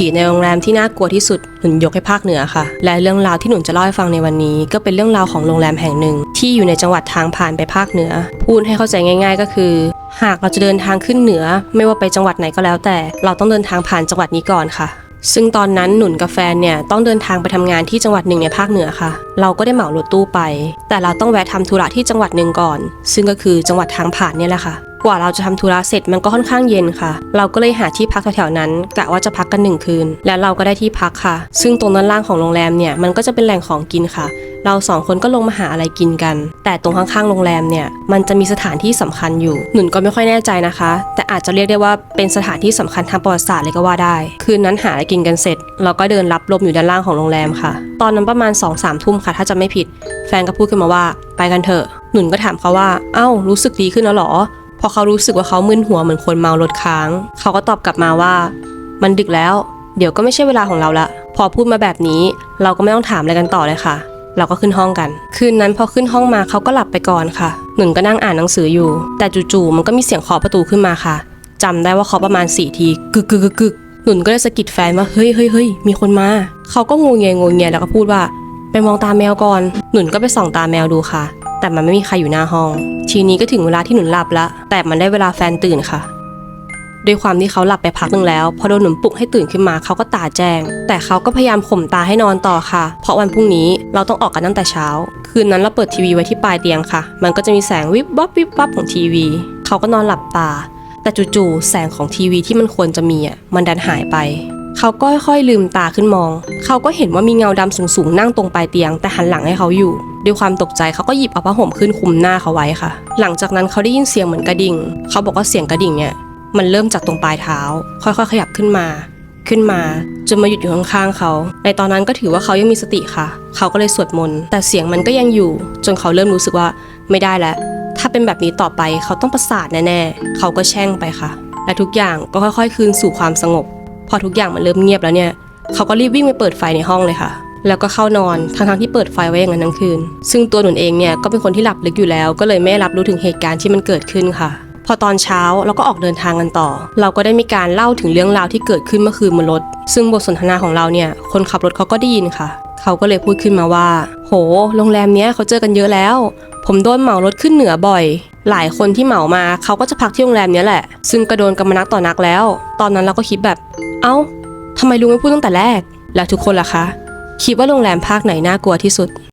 ผีในโรงแรมที่น่ากลัวที่สุดหนุนยกให้ภาคเหนือค่ะ และเรื่องราวที่หนุนจะเล่าให้ฟังในวันนี้ ก็เป็นเรื่องราวของโรงแรมแห่งหนึ่ง ที่อยู่ในจังหวัดทางผ่านไปภาคเหนือ พูดให้เข้าใจง่าย ๆ ก็คือ หากเราจะเดินทางขึ้นเหนือ ไม่ว่าไปจังหวัดไหนก็แล้วแต่ เราต้องเดินทางผ่านจังหวัดนี้ก่อนค่ะซึ่งตอนนั้นหนุนกับแฟนเนี่ยต้องเดินทางไปทำงานที่จังหวัดหนึ่งในภาคเหนือค่ะ เราก็ได้เหมารถตู้ไป แต่เราต้องแวะทำธุระที่จังหวัดหนึ่งก่อน ซึ่งก็คือจังหวัดทางผ่านเนี่ยแหละค่ะ กว่าเราจะทำธุระเสร็จมันก็ค่อนข้างเย็นค่ะ เราก็เลยหาที่พักแถวๆนั้นกะว่าจะพักกันหนึ่งคืน และเราก็ได้ที่พักค่ะ ซึ่งตรงด้านล่างของโรงแรมเนี่ยมันก็จะเป็นแหล่งของกินค่ะ เราสองคนก็ลงมาหาอะไรกินกัน แต่ตรงข้างๆโรงแรมเนี่ยมันจะมีสถานที่สำคัญอยู่ หนุนก็ไม่ค่อยแน่ใจนะคะ แต่อาจจะเรียกได้ว่าเป็นสถานที่สำคัญทางประวัติศาสตร์เลยก็ว่าได้ คืนนั้นหาอะไรกินกันเสร็จ เราก็เดินรับลมอยู่ด้านล่างของโรงแรมค่ะ ตอนนั้นประมาณ2องสามทุ่มค่ะ ถ้าจะไม่ผิด แฟนก็พูดขึ้นมาว่า ไปกันเถอะหนุนก็ถามเขาว่า เอ้า รู้สึกดีขึ้นแล้วหรอ พอเขารู้สึกว่าเขามึนหัวเหมือนคนเมารถค้าง เขาก็ตอบกลับมาว่า มันดึกแล้ว เดี๋ยวก็ไม่ใช่เวลาของเราละ พอพูดมาแบบนี้เราก็ไม่ต้องถามอะไรกันต่อเลยค่ะ เราก็ขึ้นห้องกัน คืนนั้นพอขึ้นห้องมาเขาก็หลับไปก่อนค่ะ หนุนก็นั่งอ่านหนังสืออยู่ แต่จู่ๆมันก็มีเสียงเคาะประตูขึ้นมาค่ะจำได้ว่าเคาะประมาณสี่ทีกึกกึกกึกกึกหนุนก็เลยสะกิดแฟนว่าเฮ้ยเฮ้ยเฮ้ยมีคนมา เขาก็งูเงียงูเงียแล้วก็พูดว่าไปมองตาแมวก่อน หนุนก็ไปส่องตาแมวดูค่ะ แต่มันไม่มีใครอยู่หน้าห้อง ทีนี้ก็ถึงเวลาที่หนุนหลับละ แต่มันได้เวลาแฟนตื่นค่ะด้วยความที่เขาหลับไปพักหนึ่งแล้ว พอโดนหนุนปลุกให้ตื่นขึ้นมาเขาก็ตาแจ้ง แต่เขาก็พยายามข่มตาให้นอนต่อค่ะ เพราะวันพรุ่งนี้เราต้องออกกันตั้งแต่เช้า คืนนั้นเราเปิดทีวีไว้ที่ปลายเตียงค่ะ มันก็จะมีแสงวิบวับวิบวับของทีวี เขาก็นอนหลับตา แต่จู่ๆแสงของทีวีที่มันควรจะมีอะมันดันหายไป เขาก็ค่อยๆลืมตาขึ้นมอง เขาก็เห็นว่ามีเงาดำสูงๆนั่งตรงปลายเตียง แต่หันหลังให้เขาอยู่ ด้วยความตกใจเขาก็หยิบเอาผ้าห่มขึ้นคลุมหน้าเขาไว้ค่ะ หลังจากนั้นเขาได้ยินเสียงเหมือนกระดิ่ง เขาบอกว่าเสียงกระดิ่งเนี่ยมันเริ่มจากตรงปลายเท้า ค่อยๆ ขยับขึ้นมา ขึ้นมาจนมาหยุดอยู่ข้างๆเขา ในตอนนั้นก็ถือว่าเขายังมีสติค่ะ เขาก็เลยสวดมนต์แต่เสียงมันก็ยังอยู่ จนเขาเริ่มรู้สึกว่าไม่ได้แล้ว ถ้าเป็นแบบนี้ต่อไปเขาต้องประสาทแน่ๆเขาก็แช่งไปค่ะ และทุกอย่างก็ค่อยๆ คืนสู่ความสงบ พอทุกอย่างมันเริ่มเงียบแล้วเนี่ย เขาก็รีบวิ่งไปเปิดไฟในห้องเลยค่ะ แล้วก็เข้านอนทั้งๆที่เปิดไฟไว้อย่างนั้นทั้งคืน ซึ่งตัวหนุนเองเนี่ยก็เป็นคนที่หลับลึกอยู่แล้ว ก็เลยไม่รับรู้ถึงเหตุการณ์ที่มันเกิดขึ้นค่ะ พอตอนเช้าเราก็ออกเดินทางกันต่อ เราก็ได้มีการเล่าถึงเรื่องราวที่เกิดขึ้นเมื่อคืนบนรถ ซึ่งบทสนทนาของเราเนี่ยคนขับรถเขาก็ได้ยินค่ะ เขาก็เลยพูดขึ้นมาว่า โห โรงแรมเนี้ยเขาเจอกันเยอะแล้ว ผมโดนเหมารถขึ้นเหนือบ่อยหลายคนที่เหมามาเขาก็จะพักที่โรงแรมเนี้ยแหละ ซึ่งก็โดนกันมานักต่อนักแล้ว ตอนนั้นเราก็คิดแบบ เอ้าทำไมลุงไม่พูดตั้งแต่แรก แล้วทุกคนล่ะคะ คิดว่าโรงแรมภาคไหนน่ากลัวที่สุด